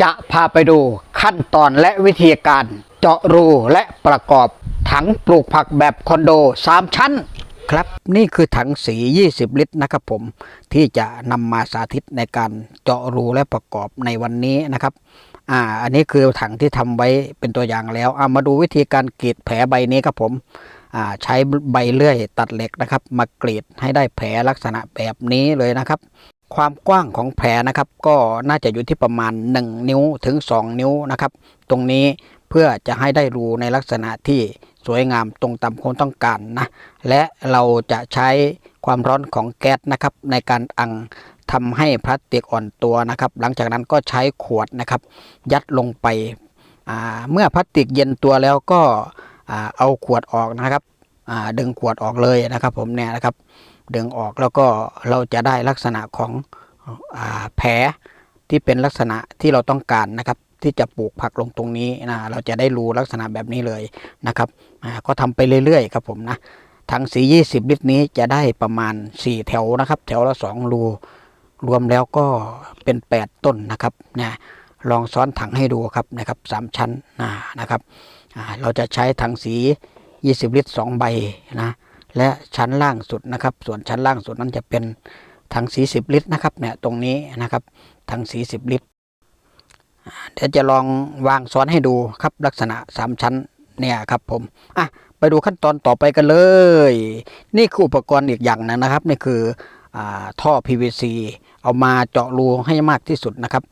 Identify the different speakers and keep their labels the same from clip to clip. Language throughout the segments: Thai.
Speaker 1: จะพาไปดูขั้นตอนและวิธีการเจาะรูและประกอบถังปลูกผักแบบคอนโด 3 ชั้นครับ นี่คือถังสี 20 ลิตรนะครับผมที่จะนำมาสาธิตในการเจาะรูและประกอบในวันนี้นะครับอ่าอันนี้คือถังที่ทำไว้เป็นตัวอย่างแล้วเอามาดูวิธีการกรีดแผลใบนี้ครับผมอ่าใช้ใบเลื่อยตัดเหล็กนะครับ มากรีดให้ได้แผลลักษณะแบบนี้เลยนะครับ ความกว้างของแผลนะครับ ก็น่าจะอยู่ที่ประมาณ 1 นิ้วถึง 2 นิ้วนะครับ ตรงนี้เพื่อจะให้ได้รูในลักษณะที่สวยงามตรงตามความต้องการนะ และเราจะใช้ความร้อนของแก๊สนะครับในการอังทำให้พลาสติกอ่อนตัวนะครับ หลังจากนั้นก็ใช้ขวดนะครับ ยัดลงไป เมื่อพลาสติกเย็นตัวแล้วก็อเอาขวดออกนะครับดึงขวดออกเลยนะครับ ผมเนี่ยนะครับ ดึงออกแล้วก็เราจะได้ลักษณะของอแผลที่เป็นลักษณะที่เราต้องการนะครับ ที่จะปลูกผักลงตรงนี้นะเราจะได้รูลักษณะแบบนี้เลยนะครับก็ทำไปเรื่อยๆครับผมนะถังสี 20 ลิตรนี้จะได้ประมาณ 4 แถวนะครับ แถวละ 2 รูรวมแล้วก็เป็น 8 ต้นนะครับนะลองซ้อนถังให้ดูครับนะครับสามชั้นนะนะครับเราจะใช้ถังสี 20 ลิตร 2 ใบนะ และชั้นล่างสุดนะครับ ส่วนชั้นล่างสุดนั้นจะเป็นถังสี10ลิตรนะครับเนี่ยตรงนี้นะครับถังสี10ลิตร เดี๋ยวจะลองวางซ้อนให้ดูครับลักษณะ 3 ชั้นเนี่ยครับผมอะไปดูขั้นตอนต่อไปกันเลย นี่คืออุปกรณ์อีกอย่างหนึงนะครับ นี่คืออาท่อ PVC เอามาเจาะรูให้มากที่สุดนะครับ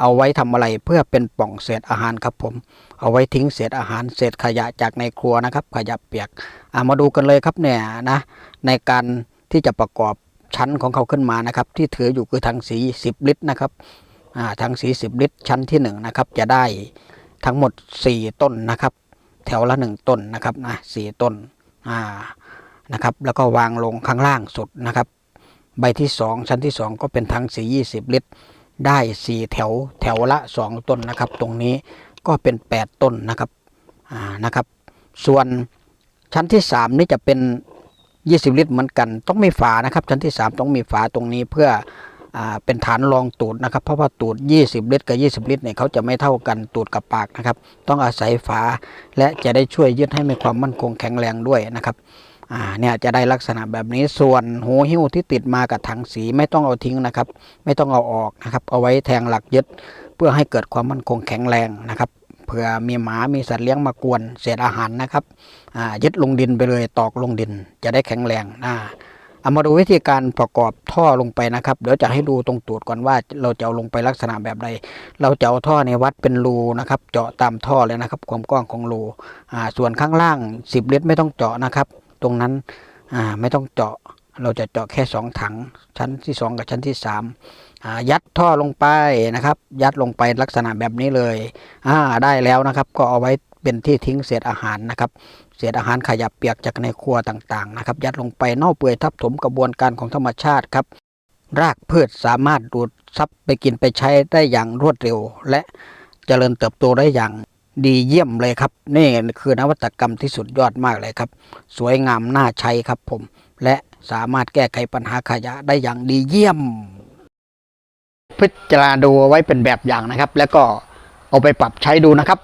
Speaker 1: เอาไว้ทำอะไรเพื่อเป็นป่องเศษอาหารครับผม เอาไว้ทิ้งเศษอาหารเศษขยะจากในครัวนะครับ ขยะเปียกอามาดูกันเลยครับเนี่ยนะในการที่จะประกอบชั้นของเขาขึ้นมานะครับ ที่ถืออยู่คือถังสี 10 ลิตรนะครับถังสี 10 ลิตรชั้นที่1นะครับจะได้ทั้งหมด 4 ต้นนะครับ แถวละ 1 ต้นนะครับนะสี่ต้นอ่านะครับแล้วก็วางลงข้างล่างสุดนะครับ ใบที่ 2 ชั้นที่ 2 ก็เป็นถังสี 20 ลิตร ได้4แถวแถวละ2ต้นนะครับ ตรงนี้ก็เป็น8ต้นนะครับอ่านะครับ ส่วนชั้นที่3นี่จะเป็น20ลิตรเหมือนกัน ต้องมีฝานะครับ ชั้นที่3ต้องมีฝาตรงนี้เพื่ออ่าเป็นฐานรองตูดนะครับ เพราะว่าตูด 20 ลิตรกับ 20 ลิตรเนี่ยเขาจะไม่เท่ากันตูดกับปากนะครับ ต้องอาศัยฝาและจะได้ช่วยยึดให้มีความมั่นคงแข็งแรงด้วยนะครับ อ่าเนี่ยจะได้ลักษณะแบบนี้ส่วนหูหิ้วที่ติดมากับถังสีไม่ต้องเอาทิ้งนะครับ ไม่ต้องเอาออกนะครับ เอาไว้แทงหลักยึด เพื่อให้เกิดความมั่นคงแข็งแรงนะครับเผื่อมีหมา มีสัตว์เลี้ยงมากวนเศษอาหารนะครับอ่ายึดลงดินไปเลยตอกลงดิน จะได้แข็งแรงอ่าเอามาดูวิธีการประกอบท่อลงไปนะครับ เดี๋ยวจะให้ดูตรงตูดก่อนว่าเราจะเอาลงไปลักษณะแบบใด เราจะเอาท่อในวัดเป็นรูนะครับ เจาะตามท่อเลยนะครับ ความกว้างของรูอ่าส่วนข้างล่าง 10 ลิตรไม่ต้องเจาะนะครับ ตรงนั้นอ่าไม่ต้องเจาะเราจะเจาะแค่ 2 ถังชั้นที่ 2 กับชั้นที่3อ่ายัดท่อลงไปนะครับ ยัดลงไปลักษณะแบบนี้เลยอ่าได้แล้วนะครับ ก็เอาไว้เป็นที่ทิ้งเศษอาหารนะครับ เศษอาหารขยะเปียกจากในครัวต่างๆนะครับ ยัดลงไปเน่าเปื่อยทับถมกระบวนการของธรรมชาติครับรากพืชสามารถดูดซับไปกินไปใช้ได้อย่างรวดเร็ว และเจริญเติบโตได้อย่าง ดีเยี่ยมเลยครับ นี่คือนวัตกรรมที่สุดยอดมากเลยครับ สวยงามน่าใช้ครับผม และสามารถแก้ไขปัญหาขยะได้อย่างดีเยี่ยม พิจารณาดูไว้เป็นแบบอย่างนะครับ แล้วก็เอาไปปรับใช้ดูนะครับ